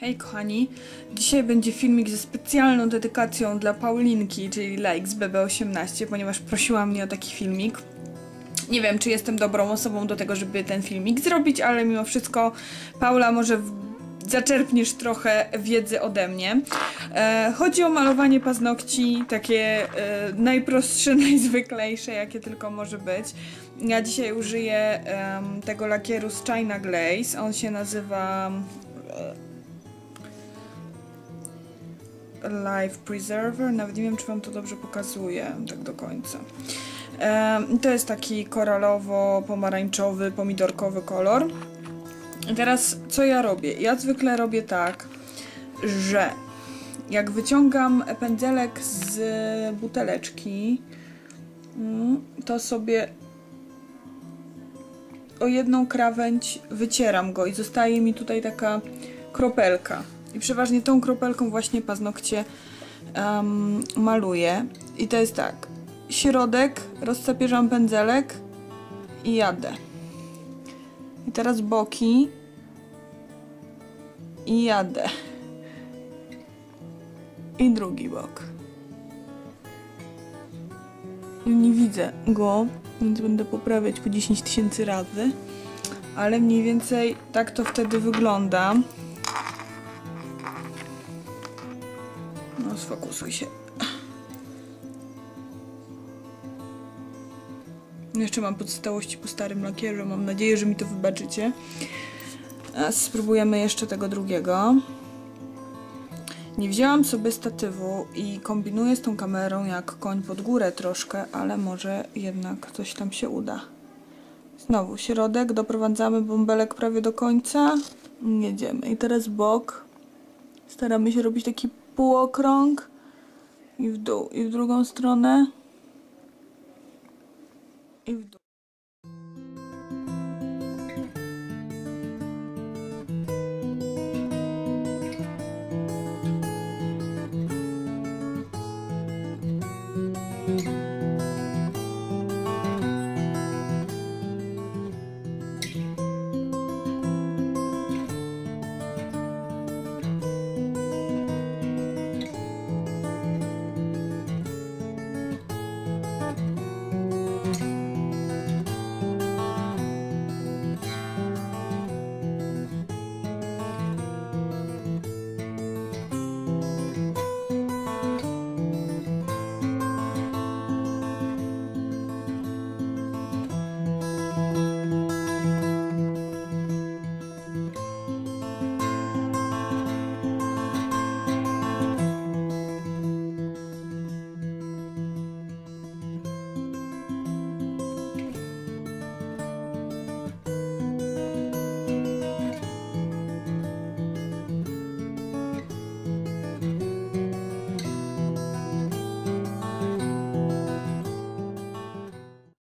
Hej kochani, dzisiaj będzie filmik ze specjalną dedykacją dla Paulinki, czyli Likes BB18, ponieważ prosiła mnie o taki filmik. Nie wiem, czy jestem dobrą osobą do tego, żeby ten filmik zrobić, ale mimo wszystko Paula może zaczerpniesz trochę wiedzy ode mnie. E, chodzi o malowanie paznokci, takie e, najprostsze, najzwyklejsze, jakie tylko może być. Ja dzisiaj użyję em, tego lakieru z China Glaze. On się nazywa Life Preserver. Nawet nie wiem, czy Wam to dobrze pokazuje tak do końca. To jest taki koralowo-pomarańczowy, pomidorkowy kolor. Teraz co ja robię? Ja zwykle robię tak, że jak wyciągam pędzelek z buteleczki, mm, to sobie o jedną krawędź wycieram go i zostaje mi tutaj taka kropelka. I przeważnie tą kropelką właśnie paznokcie um, maluję. I to jest tak. Środek, rozcepierzam pędzelek i jadę. I teraz boki i jadę. I drugi bok. Nie widzę go, więc będę poprawiać po 10 tysięcy razy. Ale mniej więcej tak to wtedy wygląda. No, sfokusuj się. Jeszcze mam pozostałości po starym lakierze. Mam nadzieję, że mi to wybaczycie. A spróbujemy jeszcze tego drugiego. Nie wzięłam sobie statywu i kombinuję z tą kamerą jak koń pod górę troszkę, ale może jednak coś tam się uda. Znowu środek, doprowadzamy bąbelek prawie do końca. Jedziemy. I teraz bok. Staramy się robić taki półokrąg. I w dół. I w drugą stronę. I w dół.